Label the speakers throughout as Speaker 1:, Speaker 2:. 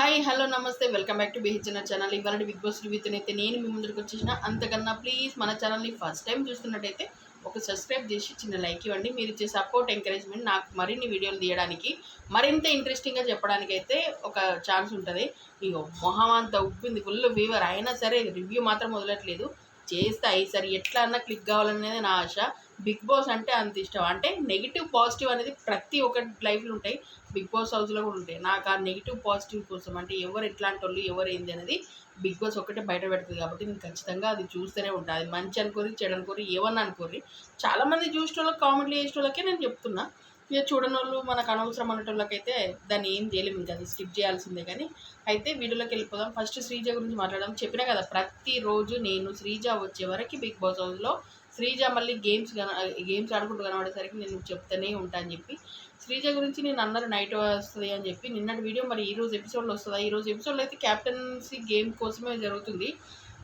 Speaker 1: Hi hello నమస్తే. Welcome back to BHNR channel. ఇవాళ big Boss రివ్యూతో అయితే నేను మీ ముందుకు వచ్చేసిన. అంతకన్నా ప్లీజ్ మన ఛానల్ని ఫస్ట్ టైం చూస్తున్నట్టయితే ఒక సబ్స్క్రైబ్ చేసి చిన్న లైక్ ఇవ్వండి. మీరు ఇచ్చే సపోర్ట్ ఎంకరేజ్మెంట్ నాకు మరిన్ని వీడియోలు తీయడానికి మరింత ఇంట్రెస్టింగ్గా చెప్పడానికి అయితే ఒక ఛాన్స్ ఉంటుంది. ఇగో మొహం అంత ఉప్పింది ఫుల్ ఫీవర్ అయినా సరే రివ్యూ మాత్రం వదలట్లేదు. చేస్తే ఈసారి ఎట్లా అన్నా క్లిక్ కావాలనేది నా ఆశ. బిగ్ బాస్ అంటే అంత ఇష్టం. అంటే నెగిటివ్ పాజిటివ్ అనేది ప్రతి ఒక్కటి లైఫ్లో ఉంటాయి. బిగ్ బాస్ హౌస్లో కూడా ఉంటాయి. నాకు ఆ నెగిటివ్ పాజిటివ్ కోసం అంటే ఎవరు ఎట్లాంటి వాళ్ళు ఎవరు ఏంది అనేది బిగ్ బాస్ ఒక్కటే బయట పెడుతుంది కాబట్టి నేను ఖచ్చితంగా అది చూస్తూనే ఉంటాను అది మంచి అనుకోరి చెడు అనుకోరి ఏమన్నా అనుకోరి. చాలామంది చూసిన వాళ్ళకి కామెంట్లు చేసిన వాళ్ళకే నేను చెప్తున్నా. ఇక చూడని వాళ్ళు మనకు అనవసరం అనేటోళ్ళకైతే దాన్ని ఏం చేయలేము ఇంకా. అది స్కిప్ చేయాల్సిందే కానీ. అయితే వీడియోలోకి వెళ్ళిపోదాం. ఫస్ట్ శ్రీజ గురించి మాట్లాడడం చెప్పినా కదా ప్రతిరోజు నేను శ్రీజ వచ్చే వరకు బిగ్ బాస్ హౌస్లో శ్రీజ మళ్ళీ గేమ్స్ కన గేమ్స్ ఆడుకుంటూ కనబడేసరికి నేను చెప్తూనే ఉంటా అని చెప్పి శ్రీజ గురించి నేను అన్నారు నైట్ వస్తుంది అని చెప్పి నిన్నటి వీడియో మరి ఈ రోజు ఎపిసోడ్లో వస్తుందా? ఈ రోజు ఎపిసోడ్లో అయితే క్యాప్టెన్సీ గేమ్ కోసమే జరుగుతుంది.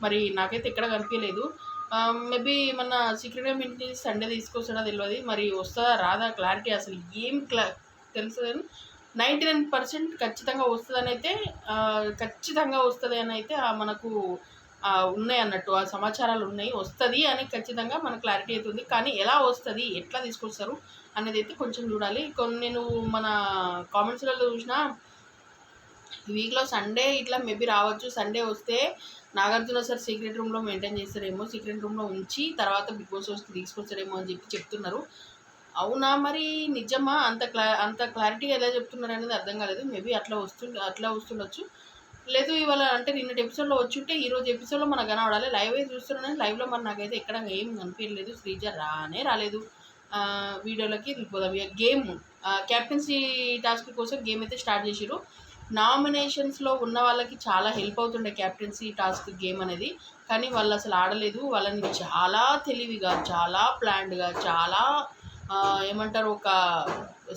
Speaker 1: మరి నాకైతే ఎక్కడ కనిపించలేదు మేబీ మన సీక్రెట్ గేమ్ ఇంటి సండే తీసుకొస్తాడా తెలియదు మరి వస్తుందా? రాదా? క్లారిటీ అసలు ఏం క్లా తెలుసు నైంటీ నైన్ పర్సెంట్ ఖచ్చితంగా వస్తుందని అయితే ఖచ్చితంగా వస్తుంది అని అయితే మనకు ఉన్నాయి అన్నట్టు ఆ సమాచారాలు ఉన్నాయి వస్తుంది అని ఖచ్చితంగా మన క్లారిటీ అవుతుంది కానీ ఎలా వస్తుంది ఎట్లా తీసుకొస్తారు అనేది అయితే కొంచెం చూడాలి. కొన్ని నేను మన కామెంట్స్లలో చూసినా వీక్లో సండే ఇట్లా మేబీ రావచ్చు. సండే వస్తే నాగార్జున సార్ సీక్రెట్ రూమ్లో మెయింటైన్ చేస్తారేమో సీక్రెట్ రూమ్లో ఉంచి తర్వాత బిగ్ బాస్ హౌస్కి తీసుకొస్తారేమో అని చెప్పి చెప్తున్నారు. అవునా మరి? నిజమా? అంత క్లా అంత క్లారిటీగా ఎలా చెప్తున్నారు అనేది అర్థం కాలేదు. మేబీ అట్లా వస్తుండ అట్లా వస్తుండొచ్చు. లేదు ఇవాళ అంటే నిన్నటి ఎపిసోడ్లో వచ్చుంటే ఈ రోజు ఎపిసోడ్లో మనకు కనబడాలి లైవ్ అయితే చూస్తున్నాను. లైవ్లో మరి నాకైతే ఎక్కడ ఏం కనిపించలేదు. శ్రీజ రానే రాలేదు. వీడియోలోకి వెళ్ళిపోదాం ఇక గేమ్ క్యాప్టెన్సీ టాస్క్ కోసం గేమ్ అయితే స్టార్ట్ చేసిరు నామినేషన్స్లో ఉన్న వాళ్ళకి చాలా హెల్ప్ అవుతుండే క్యాప్టెన్సీ టాస్క్ గేమ్ అనేది. కానీ వాళ్ళు అసలు ఆడలేదు. వాళ్ళని చాలా తెలివిగా చాలా ప్లాన్డ్గా చాలా ఏమంటారు ఒక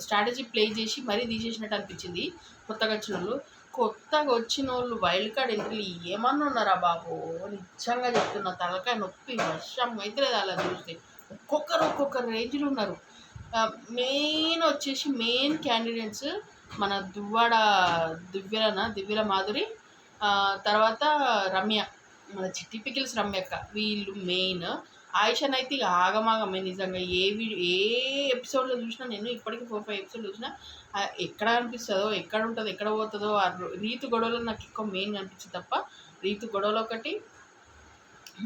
Speaker 1: స్ట్రాటజీ ప్లే చేసి మరీ తీసేసినట్టు అనిపించింది. కొత్తగా వచ్చిన వాళ్ళు కొత్తగా వచ్చిన వాళ్ళు వైల్డ్ కార్డ్ ఎంట్రీ ఏమన్నా ఉన్నారా బాబు? నిజంగా చెప్తున్నా తలకాయ నొప్పి వర్షం అయితే అలా చూస్తే ఒక్కొక్కరు ఒక్కొక్క రేంజ్లు ఉన్నారు. మెయిన్ వచ్చేసి మెయిన్ క్యాండిడేట్స్ మన దువ్వాడ దివ్యలన దివ్యల మాధురి తర్వాత రమ్య మన చిట్టి పికిల్స్ రమ్యక్క వీళ్ళు మెయిన్ ఆయుషన్ అయితే ఇక ఆగమాగమే నిజంగా. ఏ వీడియో ఏ ఎపిసోడ్లో చూసినా నేను ఇప్పటికీ ఫోర్ ఫైవ్ ఎపిసోడ్ చూసినా ఎక్కడ అనిపిస్తుందో ఎక్కడ ఉంటుందో ఎక్కడ పోతుందో ఆ రీతు గొడవలో నాకు ఎక్కువ మెయిన్ అనిపించింది తప్ప రీతు గొడవలు ఒకటి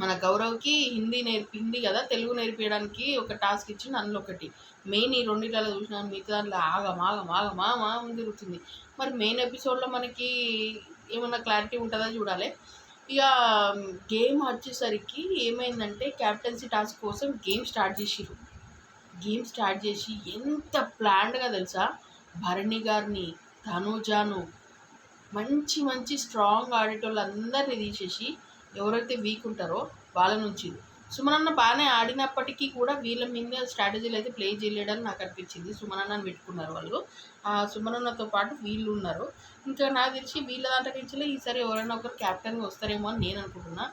Speaker 1: మన గౌరవ్కి హిందీ నేర్పి హిందీ కదా తెలుగు నేర్పించడానికి ఒక టాస్క్ ఇచ్చింది అందులో ఒకటి. మెయిన్ ఈ రెండిట్లలో చూసిన మిగతా దాంట్లో ఆగం ఆగం ఆగం ఆగం ఆగం తిరుగుతుంది. మరి మెయిన్ ఎపిసోడ్లో మనకి ఏమైనా క్లారిటీ ఉంటుందా చూడాలి. ఇక గేమ్ వచ్చేసరికి ఏమైందంటే క్యాప్టెన్సీ టాస్క్ కోసం గేమ్ స్టార్ట్ చేసిర్రు. గేమ్ స్టార్ట్ చేసి ఎంత ప్లాన్డ్గా తెలుసా? భరణి గారిని తనుజాను మంచి మంచి స్ట్రాంగ్ ఆడేటోళ్ళు అందరినీ తీసేసి ఎవరైతే వీక్ ఉంటారో వాళ్ళ నుంచి సుమనన్న బాగానే ఆడినప్పటికీ కూడా వీళ్ళ మీద స్ట్రాటజీలు అయితే ప్లే చేయలేడని నాకు అనిపించింది. సుమనన్నని పెట్టుకున్నారు వాళ్ళు. ఆ సుమనన్నతో పాటు వీళ్ళు ఉన్నారు. ఇంకా నాకు తెలిసి వీళ్ళ దాంట్లో నుంచి ఈసారి ఎవరైనా ఒకరు క్యాప్టెన్గా వస్తారేమో అని నేను అనుకుంటున్నా.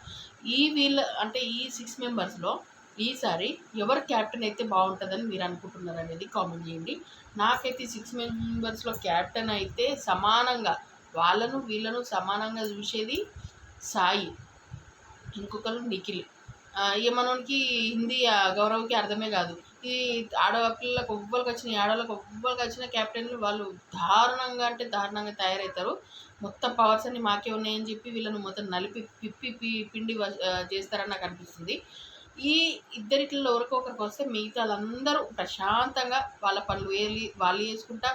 Speaker 1: ఈ వీళ్ళ అంటే ఈ సిక్స్ మెంబర్స్లో ఈసారి ఎవరు క్యాప్టెన్ అయితే బాగుంటుందని మీరు అనుకుంటున్నారు అనేది కామెంట్ చేయండి. నాకైతే సిక్స్ మెంబర్స్లో క్యాప్టెన్ అయితే సమానంగా వాళ్ళను వీళ్ళను సమానంగా చూసేది సాయి. ఇంకొకరు నిఖిల్. ఇక మనకి హిందీ ఆ, గౌరవ్కి అర్థమే కాదు. ఈ ఆడపిల్లలకు ఒవ్వరికి వచ్చిన ఆడవాళ్ళకి ఒవ్వరికి వచ్చిన క్యాప్టెన్లు వాళ్ళు దారుణంగా అంటే దారుణంగా తయారవుతారు మొత్తం పవర్స్ అన్ని మాకే ఉన్నాయని చెప్పి వీళ్ళని మొత్తం నలిపి పిప్పి పిండి వ- చేస్తారని నాకు అనిపిస్తుంది. ఈ ఇద్దరిట్లో ఎవరికో ఒకరికి వస్తే మిగతా వాళ్ళందరూ ప్రశాంతంగా వాళ్ళ పనులు వేలి వాళ్ళు చేసుకుంటా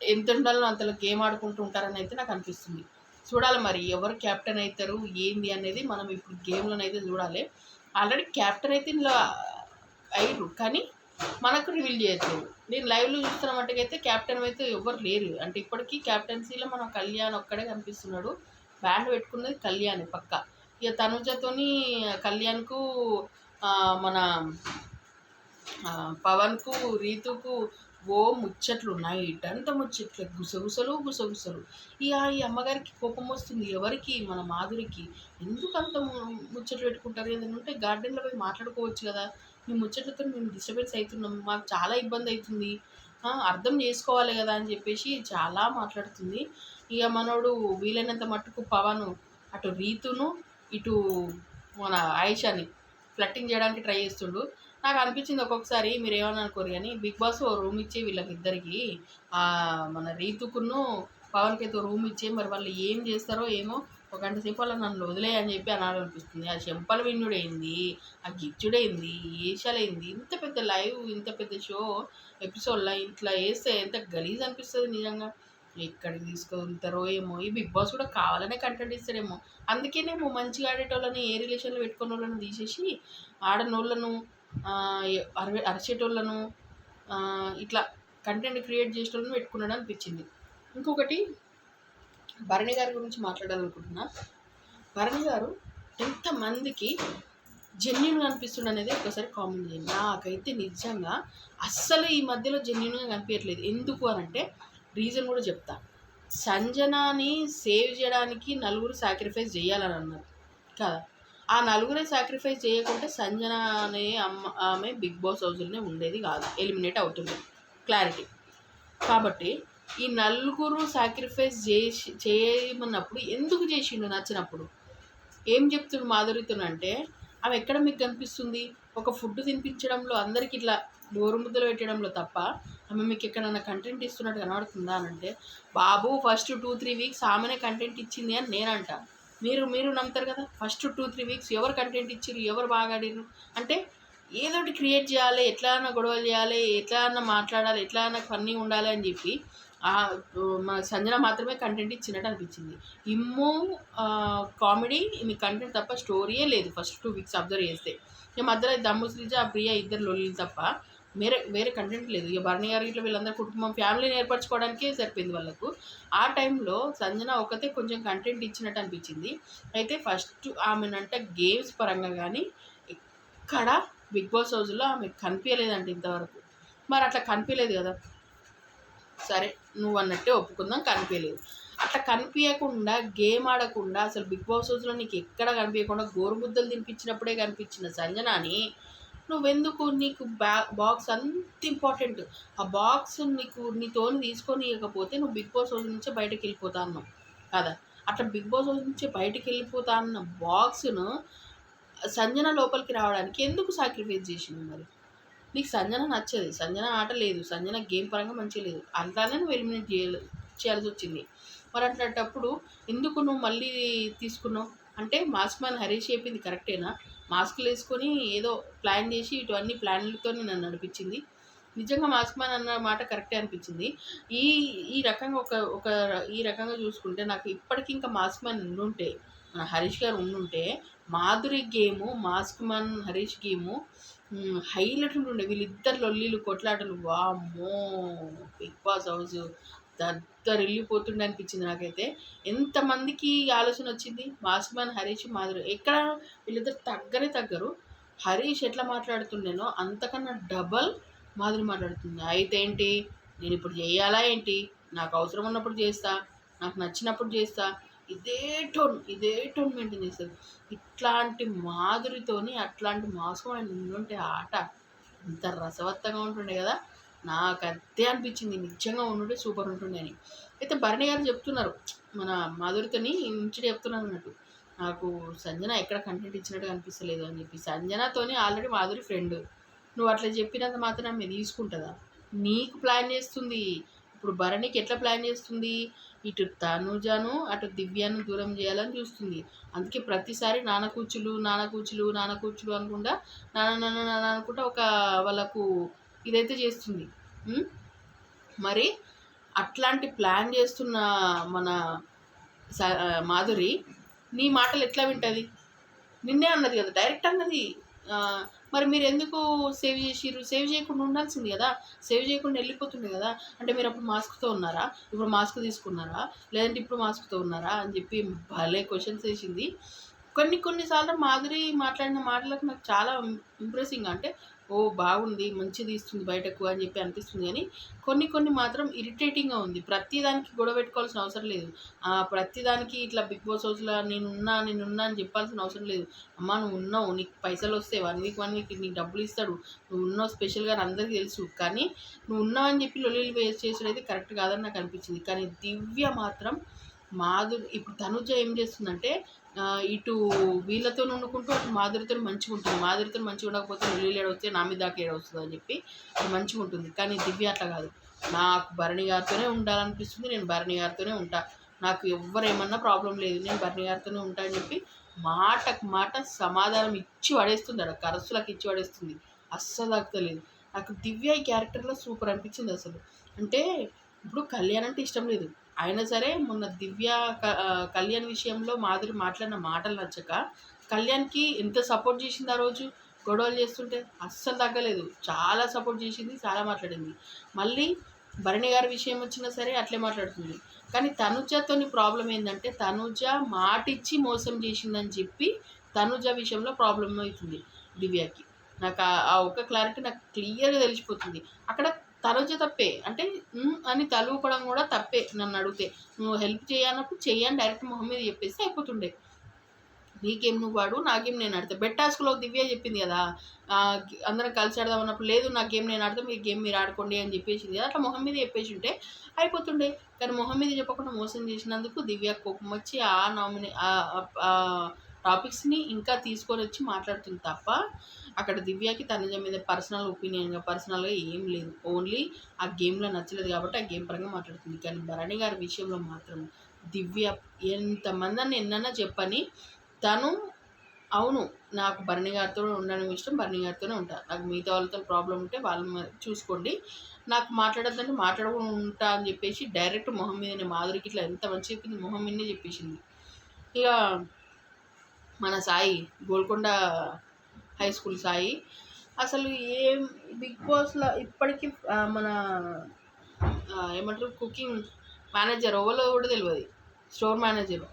Speaker 1: ఎంత ఉండాలో అంతలో గేమ్ ఆడుకుంటూ ఉంటారని అయితే నాకు అనిపిస్తుంది. చూడాలి మరి ఎవరు క్యాప్టెన్ అవుతారు ఏంది అనేది మనం ఇప్పుడు గేమ్లోనైతే చూడాలి. ఆల్రెడీ క్యాప్టెన్ అయితే ఇందులో అయ్యారు కానీ మనకు రివీల్ చేయట్లేదు నేను లైవ్లో చూస్తున్న మట్టుకైతే క్యాప్టెన్ అయితే ఎవరు లేరు. అంటే ఇప్పటికీ క్యాప్టెన్సీలో మన కళ్యాణ్ ఒక్కడే కనిపిస్తున్నాడు. బ్యాండ్ పెట్టుకున్నది కళ్యాణ్ పక్క. ఇక తనుజతోని కళ్యాణ్కు మన పవన్కు రీతుకు ఓ ముచ్చట్లు నైట్ అంత ముచ్చట్లు. గుసగుసలు గుసగుసలు. ఇక ఈ అమ్మగారికి కోపం వస్తుంది. ఎవరికి? మన మాధురికి. ఎందుకు అంత ముచ్చట్లు పెట్టుకుంటారు? ఏదైనా ఉంటే గార్డెన్లో పోయి మాట్లాడుకోవచ్చు కదా. మీ ముచ్చట్లతో మేము డిస్టర్బెన్స్ అవుతున్నాం. మాకు చాలా ఇబ్బంది అవుతుంది. అర్థం చేసుకోవాలి కదా అని చెప్పేసి చాలా మాట్లాడుతుంది. ఇక మనోడు వీలైనంత మట్టుకు పవన్ అటు రీతును ఇటు మన ఆయిషాని ఫ్లట్టింగ్ చేయడానికి ట్రై చేస్తుండు. నాకు అనిపించింది ఒక్కొక్కసారి మీరు ఏమని అనుకోరు కానీ బిగ్ బాస్ ఓ రూమ్ ఇచ్చి వీళ్ళకిద్దరికి మన రీతుకును పవన్కి అయితే రూమ్ ఇచ్చి మరి వాళ్ళు ఏం చేస్తారో ఏమో ఒక గంట సేపు వాళ్ళ నన్ను వదిలే అని చెప్పి అనాలనిపిస్తుంది. ఆ చెంపల విన్నుడైంది? ఆ గిచ్చుడైంది? ఏషాలైంది ఇంత పెద్ద లైవ్ ఇంత పెద్ద షో ఎపిసోడ్లో ఇట్లా వేస్తే ఎంత గలీజ్ అనిపిస్తుంది నిజంగా. ఎక్కడికి తీసుకుంటారో ఏమో ఈ బిగ్ బాస్ కూడా కావాలనే కంటెంట్ ఇస్తాడేమో. అందుకేనేమో మంచిగా ఆడేటోళ్ళని ఏ రిలేషన్లో పెట్టుకున్న వాళ్ళని తీసేసి ఆడనోళ్ళను ఆ, అరిచేటోళ్ళను ఇట్లా కంటెంట్ క్రియేట్ చేసేటోళ్ళను పెట్టుకున్నాడు అనిపించింది. ఇంకొకటి భరణి గారి గురించి మాట్లాడాలనుకుంటున్నా. భరణి గారు ఎంతమందికి జెన్యున్గా అనిపిస్తుంది అనేది ఒకసారి కామెంట్ చేయండి. నాకైతే నిజంగా అస్సలు ఈ మధ్యలో జెన్యున్గా కనిపించట్లేదు. ఎందుకు అని అంటే రీజన్ కూడా చెప్తా. సంజనాని సేవ్ చేయడానికి నలుగురు సాక్రిఫైస్ చేయాలని అన్నారు. కదా? ఆ నలుగురే సాక్రిఫైస్ చేయకుంటే సంజన అనే అమ్మ ఆమె బిగ్ బాస్ హౌస్లోనే ఉండేది కాదు. ఎలిమినేట్ అవుతుంది. క్లారిటీ కాబట్టి ఈ నలుగురు సాక్రిఫైస్ చేసి చేయమన్నప్పుడు ఎందుకు చేసిండు నచ్చినప్పుడు? ఏం చెప్తుడు మాధురితోనంటే ఆమె ఎక్కడ మీకు కనిపిస్తుంది? ఒక ఫుడ్ తినిపించడంలో అందరికి ఇట్లా గోరు ముద్దలు పెట్టడంలో తప్ప ఆమె మీకు ఎక్కడన్నా కంటెంట్ ఇస్తున్నట్టు కనబడుతుందా? అని అంటే బాబు ఫస్ట్ టూ త్రీ వీక్స్ ఆమెనే కంటెంట్ ఇచ్చింది అని నేనంట. మీరు మీరు నమ్ముతారు కదా? ఫస్ట్ టూ త్రీ వీక్స్ ఎవరు కంటెంట్ ఇచ్చారు ఎవరు బాగా ఆడిరు అంటే ఏదో ఒకటి క్రియేట్ చేయాలి ఎట్లా అన్నా గొడవలు చేయాలి ఎట్లా అన్నా మాట్లాడాలి ఎట్లా అన్నా ఫన్నీ ఉండాలి అని చెప్పి మన సంజన మాత్రమే కంటెంట్ ఇచ్చినట్టు అనిపించింది. ఇమ్మో కామెడీ మీ కంటెంట్ తప్ప స్టోరీయే లేదు. ఫస్ట్ టూ వీక్స్ అబ్జర్వ్ చేస్తే. ఇక మధ్యలో దమ్ము శ్రీజ ప్రియా ప్రియ ఇద్దరు లొల్లి తప్ప వేరే వేరే కంటెంట్ లేదు. ఇక భరణి గారు ఇట్లా వీళ్ళందరూ కుటుంబం ఫ్యామిలీని ఏర్పరచుకోవడానికే సరిపోయింది వాళ్ళకు. ఆ టైంలో సంజన ఒకతే కొంచెం కంటెంట్ ఇచ్చినట్టు అనిపించింది. అయితే ఫస్ట్ ఆమెనంట గేమ్స్ పరంగా కానీ ఎక్కడ బిగ్ బాస్ హౌస్లో ఆమె కనిపించలేదంట ఇంతవరకు. మరి అట్లా కనిపించలేదు కదా. సరే నువ్వు అన్నట్టే ఒప్పుకుందాం కనిపించలేదు. అట్లా కనిపించకుండా గేమ్ ఆడకుండా అసలు బిగ్ బాస్ హౌస్లో నీకు ఎక్కడ కనిపించకుండా గోరుముద్దలు తినిపించినప్పుడే కనిపించిన సంజనాని. నువ్వెందుకు నీకు బ్యా బాక్స్ అంత ఇంపార్టెంట్? ఆ బాక్స్ నీకు నీతోని తీసుకొని ఇవ్వకపోతే నువ్వు బిగ్ బాస్ రోజు నుంచే బయటకు వెళ్ళిపోతా అన్నావు కదా? అట్లా బిగ్ బాస్ రోజు నుంచి బయటకు వెళ్ళిపోతా అన్న బాక్స్ను సంజన లోపలికి రావడానికి ఎందుకు సాక్రిఫైస్ చేసింది మరి? నీకు సంజన నచ్చదు. సంజన ఆట లేదు. సంజన గేమ్ పరంగా మంచిగా లేదు. అంతానే నువ్వు ఎలిమినేట్ చేయాలి చేయాల్సి వచ్చింది. మరి అట్లాంటప్పుడు ఎందుకు నువ్వు మళ్ళీ తీసుకున్నావు? అంటే మాస్మాన్ హరీష్ చెప్పింది కరెక్టేనా? మాస్క్లు వేసుకొని ఏదో ప్లాన్ చేసి ఇటువన్నీ ప్లాన్లతో నన్ను నడిపించింది. నిజంగా మాస్క్ మ్యాన్ అన్న మాట కరెక్టే అనిపించింది. ఈ ఈ రకంగా ఒక ఒక ఈ రకంగా చూసుకుంటే నాకు ఇప్పటికి ఇంకా మాస్క్ మ్యాన్ ఉండుంటే మన హరీష్ గారు ఉండుంటే Madhuri game mask man Harish game highlight ఉంటుండే వీళ్ళిద్దరు లొల్లీలు కొట్లాటలు వామ్మో బిగ్ బాస్ హౌస్. దద్దరిల్లిపోతుండే అనిపించింది నాకైతే. ఎంతమందికి ఆలోచన వచ్చింది? మాస్క్ హరీష్ మాధురి. ఎక్కడ వీళ్ళిద్దరు తగ్గనే తగ్గరు. హరీష్ ఎట్లా మాట్లాడుతుండేనో అంతకన్నా డబల్ మాధురి మాట్లాడుతుంది. అయితే ఏంటి? నేను ఇప్పుడు చేయాలా ఏంటి? నాకు అవసరం ఉన్నప్పుడు చేస్తా. నాకు నచ్చినప్పుడు చేస్తా. ఇదే టోన్ ఇదే టోన్ మెయింటైన్ చేస్తుంది ఇట్లాంటి మాధురితోని అట్లాంటి మాసం ఆయన ఉండుంటే ఆట ఇంత రసవత్తంగా ఉంటుండే కదా. నాకు అదే అనిపించింది. నిజంగా ఉండుంటే సూపర్ ఉంటుండే అని. అయితే భరణి గారు చెప్తున్నారు మన మాధురితోని ఇంచుడు చెప్తున్నారు అన్నట్టు. నాకు సంజన ఎక్కడ కంటెంట్ ఇచ్చినట్టు అనిపిస్తలేదు అని చెప్పి. సంజనతోని ఆల్రెడీ మాధురి ఫ్రెండ్ నువ్వు అట్లా చెప్పినంత మాత్రం ఆమె తీసుకుంటుందా? నీకు ప్లాన్ చేస్తుంది. ఇప్పుడు భరణికి ఎట్లా ప్లాన్ చేస్తుంది? ఇటు తనుజను అటు దివ్యాను దూరం చేయాలని చూస్తుంది. అందుకే ప్రతిసారి నాన్న కూచులు నాన్న కూచులు నాన్న కూచులు అనుకుంటా నాన్న నాన్న నాన్న అనుకుంటా ఒక వాళ్ళకు ఇదైతే చేస్తుంది. మరి అట్లాంటి ప్లాన్ చేస్తున్న మన స- మాధురి నీ మాటలు ఎట్లా వింటుంది? నిన్నే అన్నది కదా డైరెక్ట్ అన్నది. మరి మీరు ఎందుకు సేవ్ చేసిర్రు? సేవ్ చేయకుండా ఉండాల్సింది కదా. సేవ్ చేయకుండా వెళ్ళిపోతుంది కదా. అంటే మీరు అప్పుడు మాస్క్తో ఉన్నారా? ఇప్పుడు మాస్క్ తీసుకున్నారా? లేదంటే ఇప్పుడు మాస్క్తో ఉన్నారా? అని చెప్పి భలే క్వశ్చన్స్ వేసింది. కొన్ని కొన్నిసార్లు మాధురి మాట్లాడిన మాటలకు నాకు చాలా ఇంప్రెసింగ్. అంటే ఓ బాగుంది మంచిది ఇస్తుంది బయటకు అని చెప్పి అనిపిస్తుంది కానీ కొన్ని కొన్ని మాత్రం ఇరిటేటింగ్గా ఉంది. ప్రతిదానికి గొడవ పెట్టుకోవాల్సిన అవసరం లేదు. ఆ, ఇట్లా బిగ్ బాస్ హౌస్లో నేను ఉన్నా నేను ఉన్నా అని చెప్పాల్సిన అవసరం లేదు. అమ్మ నువ్వు ఉన్నావు నీకు పైసలు వస్తాయి వన్ వీక్ వన్ వీక్ నీకు డబ్బులు ఇస్తాడు నువ్వు ఉన్నావు స్పెషల్గా అందరికీ తెలుసు. కానీ నువ్వు ఉన్నావు అని చెప్పి లొల్లిలు వేస్ట్ చేసేది కరెక్ట్ కాదని నాకు అనిపించింది. కానీ దివ్య మాత్రం మాధురి ఇప్పుడు తనుజ ఏం చేస్తుందంటే ఇటు వీళ్ళతో వండుకుంటూ అటు మాధురితో మంచిగా ఉంటుంది. మాధురితో మంచిగా ఉండకపోతే నీళ్ళు ఏడవస్తే నా మీద దాకా ఏడవస్తుంది అని చెప్పి మంచిగా ఉంటుంది. కానీ దివ్య అట్లా కాదు. నాకు భరణి గారితోనే ఉండాలనిపిస్తుంది నేను భరణి గారితోనే ఉంటా. నాకు ఎవరేమన్నా ప్రాబ్లం లేదు. నేను భరణి గారితోనే ఉంటా అని చెప్పి మాటకు మాట సమాధానం ఇచ్చి పడేస్తుంది అక్కడ కరసులకు ఇచ్చి పడేస్తుంది. అస్సలు తగ్గలేదు. నాకు దివ్య ఈ క్యారెక్టర్లో సూపర్ అనిపించింది అసలు. అంటే ఇప్పుడు కళ్యాణ్ అంటే ఇష్టం లేదు. అయినా సరే మొన్న దివ్య కళ్యాణ్ విషయంలో మాధురి మాట్లాడిన మాటలు నచ్చక కళ్యాణ్కి ఎంత సపోర్ట్ చేసింది ఆ రోజు? గొడవలు చేస్తుంటే అస్సలు తగ్గలేదు. చాలా సపోర్ట్ చేసింది చాలా మాట్లాడింది. మళ్ళీ భరణి గారి విషయం వచ్చినా సరే అట్లే మాట్లాడుతుంది. కానీ తనుజతోని ప్రాబ్లం ఏంటంటే తనుజ మాటిచ్చి మోసం చేసిందని చెప్పి తనుజ విషయంలో ప్రాబ్లం అవుతుంది దివ్యకి. నాకు ఆ- ఆ ఒక్క క్లారిటీ నాకు క్లియర్గా తెలిసిపోతుంది. అక్కడ తనుజ తప్పే. అంటే అని తలూపడం కూడా తప్పే నన్ను అడిగితే. నువ్వు హెల్ప్ చేయనప్పుడు చెయ్యని డైరెక్ట్ మొహం మీద చెప్పేస్తే అయిపోతుండే. నీకేం నువ్వు వాడు నాకేం నేను ఆడతా బెట్ టాస్క్లో దివ్య చెప్పింది కదా అందరం కలిసి ఆడదాం అన్నప్పుడు లేదు నా గేమ్ నేను ఆడతా మీ గేమ్ మీరు ఆడుకోండి అని చెప్పేసింది కదా అట్లా మొహం మీద చెప్పేసి ఉంటే అయిపోతుండే. కానీ మొహం మీద చెప్పకుండా మోసం చేసినందుకు దివ్య కోపం వచ్చి ఆ నామినే టాపిక్స్ని ఇంకా తీసుకొని వచ్చి మాట్లాడుతుంది తప్ప అక్కడ దివ్యాకి తనజ మీద పర్సనల్ ఒపీనియన్గా పర్సనల్గా ఏం లేదు. ఓన్లీ ఆ గేమ్లో నచ్చలేదు కాబట్టి ఆ గేమ్ పరంగా మాట్లాడుతుంది. కానీ భరణి గారి విషయంలో మాత్రం దివ్య ఎంతమంది అని ఎన్నైనా చెప్పని తను అవును నాకు భరణి గారితో ఉండడం ఇష్టం భరణి గారితోనే ఉంటా. నాకు మిగతా వాళ్ళతో ప్రాబ్లం ఉంటే వాళ్ళని చూసుకోండి. నాకు మాట్లాడద్దంటే మాట్లాడకుండా ఉంటా అని చెప్పేసి డైరెక్ట్ మొహం మీదనే మాధురికి ఇట్లా ఎంత మంచి చెప్పింది మొహం మీదనే చెప్పేసింది. ఇక మన సాయి గోల్కొండ హై స్కూల్ సాయి. అసలు ఏం బిగ్ బాస్లో ఇప్పటికీ మన ఏమంటారు కుకింగ్ మేనేజర్ ఎవరో కూడా తెలియదు స్టోర్ మేనేజర్.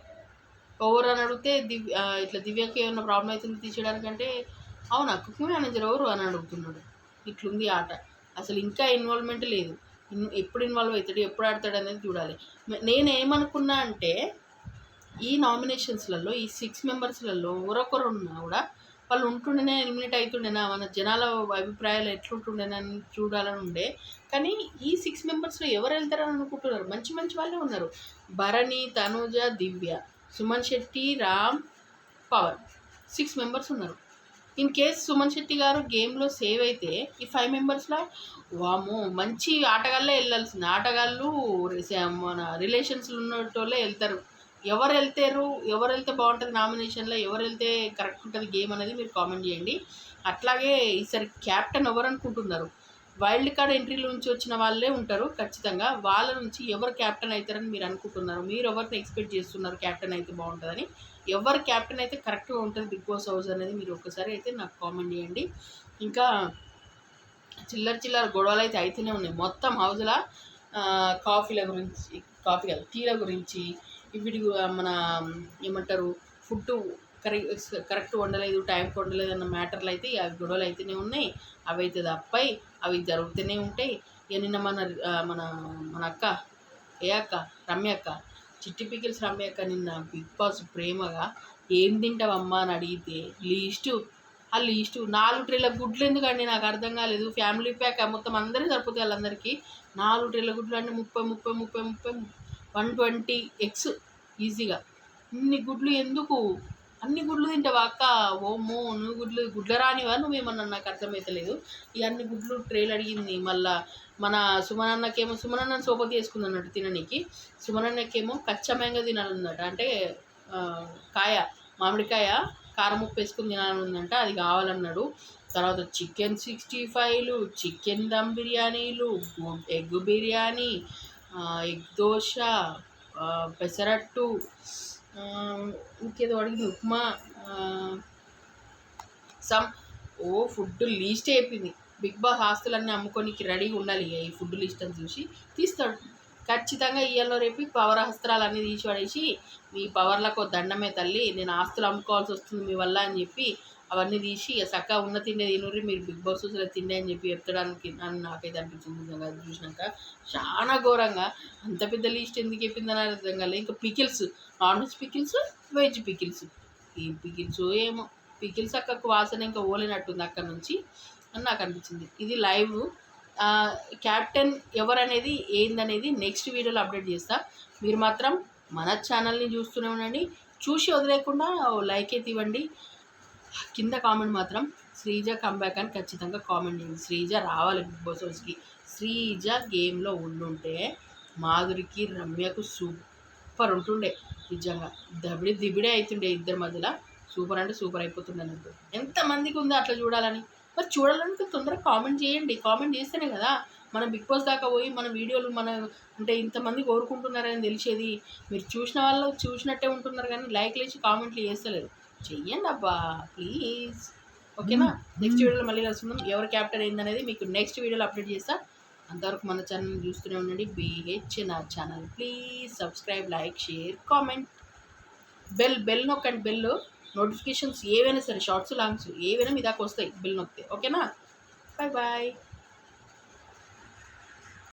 Speaker 1: ఎవరు అని అడిగితే దివ్య ఇట్లా దివ్యకి ఏమైనా ప్రాబ్లం అవుతుంది తీసేయడానికంటే అవునా కుకింగ్ మేనేజర్ ఎవరు అని అడుగుతున్నాడు. ఇట్లుంది ఆట. అసలు ఇంకా ఇన్వాల్వ్మెంట్ లేదు. ఎప్పుడు ఇన్వాల్వ్ అవుతాడు ఎప్పుడు ఆడతాడు అనేది చూడాలి. నేనేమనుకున్నా నేను అంటే ఈ నామినేషన్స్లలో ఈ సిక్స్ మెంబర్స్లలో ఎవరొకరు ఉన్నా కూడా వాళ్ళు ఉంటుండేనే ఎలిమినేట్ అవుతుండేనా మన జనాల అభిప్రాయాలు ఎట్లుంటుండేనని చూడాలని ఉండే కానీ ఈ సిక్స్ మెంబర్స్లో ఎవరు వెళ్తారని అనుకుంటున్నారు? మంచి మంచి వాళ్ళే ఉన్నారు. భరణి తనూజ దివ్య సుమన్ శెట్టి రామ్ పవన్ సిక్స్ మెంబర్స్ ఉన్నారు. ఇన్ కేస్ సుమన్ శెట్టి గారు గేమ్లో సేవ్ అయితే ఈ ఫైవ్ మెంబర్స్లో వాము మంచి ఆటగాళ్ళే వెళ్ళాల్సింది. ఆటగాళ్ళు మన రిలేషన్స్లో ఉన్నటోళ్ళే వెళ్తారు. ఎవరు వెళ్తారు ఎవరు వెళ్తే బాగుంటుంది నామినేషన్లో ఎవరు వెళ్తే కరెక్ట్ ఉంటుంది గేమ్ అనేది మీరు కామెంట్ చేయండి. అట్లాగే ఈసారి క్యాప్టెన్ ఎవరు అనుకుంటున్నారు వైల్డ్ కార్డ్ ఎంట్రీల నుంచి వచ్చిన వాళ్ళే ఉంటారు ఖచ్చితంగా. వాళ్ళ నుంచి ఎవరు క్యాప్టెన్ అవుతారని మీరు అనుకుంటున్నారు? మీరు ఎవరిని ఎక్స్పెక్ట్ చేస్తున్నారు క్యాప్టెన్ అయితే బాగుంటుందని? ఎవరు క్యాప్టెన్ అయితే కరెక్ట్గా ఉంటుంది బిగ్ బాస్ హౌస్ అనేది మీరు ఒక్కసారి అయితే నాకు కామెంట్ చేయండి. ఇంకా చిల్లర చిల్లర గొడవలు అయితే అయితేనే ఉన్నాయి. మొత్తం హౌస్లో కాఫీల గురించి కాఫీ కాదు టీల గురించి ఇవి మన ఏమంటారు ఫుడ్ కరెక్ట్ కరెక్ట్ వండలేదు టైంకి వండలేదు అన్న మ్యాటర్లు అయితే అవి గొడవలు అయితేనే ఉన్నాయి. అవి అయితే తప్పాయి అవి జరుగుతూనే ఉంటాయి. ఇక నిన్న మన మన మన అక్క ఏ అక్క రమ్య అక్క చిట్టి పికిల్స్ రమ్య అక్క నిన్న బిగ్ బాస్ ప్రేమగా ఏం తింటావమ్మా? అని అడిగితే లీస్టు ఆ లీస్టు నాలుగు ట్రేల గుడ్లు ఎందుకండి నాకు అర్థం కాలేదు. ఫ్యామిలీ ప్యాక్ మొత్తం అందరికీ సరిపోతాయి వాళ్ళందరికీ. నాలుగు ట్రేల గుడ్లు అంటే ముప్పై ముప్పై ముప్పై ముప్పై వన్ ట్వంటీ ఎగ్స్ ఈజీగా. ఇన్ని గుడ్లు ఎందుకు? అన్ని గుడ్లు తింటావా అక్క? ఓమో నువ్వు గుడ్లు గుడ్ల రానివా నువ్వేమన్నా నాకు అర్థమవుతలేదు ఈ అన్ని గుడ్లు ట్రేలు అడిగింది మళ్ళా మన సుమనన్నకేమో సుమనన్నని సోపతి వేసుకుంది అన్నట్టు తిననీకి. సుమనన్నకేమో కచ్చా మ్యాంగో తినాలన్నట. అంటే కాయ మామిడికాయ కారం ఉప్పు వేసుకుని తినాలని ఉందంట అది కావాలన్నాడు. తర్వాత చికెన్ సిక్స్టీ ఫైవ్లు చికెన్ దమ్ బిర్యానీలు ఎగ్ బిర్యానీ ఎగ్ దోశ పెసరట్టు ఇంకేదో అడిగింది upma some of food list అయిపోయింది. బిగ్ బాస్ ఆస్తులన్నీ అమ్ముకోనికి రెడీగా ఉండాలి ఈ ఫుడ్ లిస్ట్ అని చూసి తీస్తాడు. ఖచ్చితంగా ఇయ్యలో రేపు పవర్ హస్త్రాలన్నీ తీసి పడేసి మీ పవర్లకు దండమే తల్లి నేను ఆస్తులు అమ్ముకోవాల్సి వస్తుంది మీ వల్ల అని చెప్పి అవన్నీ తీసి చక్కగా ఉన్న తిండే తినరు మీరు బిగ్ బాస్ అసలు తిండే అని చెప్పి చెప్తడానికి అని నాకైతే అనిపించింది నిజంగా చూసినాక. చాలా ఘోరంగా. అంత పెద్ద లిస్ట్ ఎందుకు చెప్పిందని అర్థం కాలేదు ఇంకా pickles non veg pickles veg pickles. ఏం పికిల్స్ ఏమో. పికిల్స్ అక్కకు వాసన ఇంకా ఓలేనట్టుంది అక్కడ నుంచి అని నాకు అనిపించింది. ఇది లైవ్. క్యాప్టెన్ ఎవరనేది ఏందనేది నెక్స్ట్ వీడియోలో అప్డేట్ చేస్తా. మీరు మాత్రం మన ఛానల్ని చూస్తూనే ఉండండి. చూసి వదిలేకుండా లైక్ అయితే ఇవ్వండి. కింద కామెంట్ మాత్రం శ్రీజ కంబ్యాక్ అని ఖచ్చితంగా కామెంట్ చేయండి. శ్రీజ రావాలి బిగ్ బాస్ హౌస్కి. శ్రీజ గేమ్లో ఉండుంటే మాధురికి రమ్యకు సూపర్ ఉంటుండే. నిజంగా దబిడి దిబిడే అవుతుండే ఇద్దరి మధ్యలో. సూపర్ అంటే సూపర్ అయిపోతుండే నాకు ఎంతమందికి ఉందో అట్లా చూడాలని. మరి చూడాలంటే తొందరగా కామెంట్ చేయండి. కామెంట్ చేస్తేనే కదా మనం బిగ్ బాస్ దాకా పోయి మన వీడియోలు మన అంటే ఇంతమంది కోరుకుంటున్నారని తెలిసేది. మీరు చూసిన వాళ్ళు చూసినట్టే ఉంటున్నారు కానీ లైక్లు ఇచ్చి కామెంట్లు చేస్తలేదు చెయ్యండి అబ్బా ప్లీజ్ ఓకేనా? నెక్స్ట్ వీడియోలో మళ్ళీ కలుసుకుందాం. ఎవరు క్యాప్టెన్ అయిందనేది మీకు నెక్స్ట్ వీడియోలో అప్డేట్ చేస్తా. అంతవరకు మన ఛానల్ చూస్తూనే ఉండండి. బీహెచ్ నా channel please subscribe like share comment bell bell నొక్కండి బెల్ నోటిఫికేషన్స్ ఏవైనా సరే షార్ట్స్ లాంగ్స్ ఏవైనా మీ దాకా వస్తాయి. బెల్ నొక్కితే. ఓకేనా? Bye bye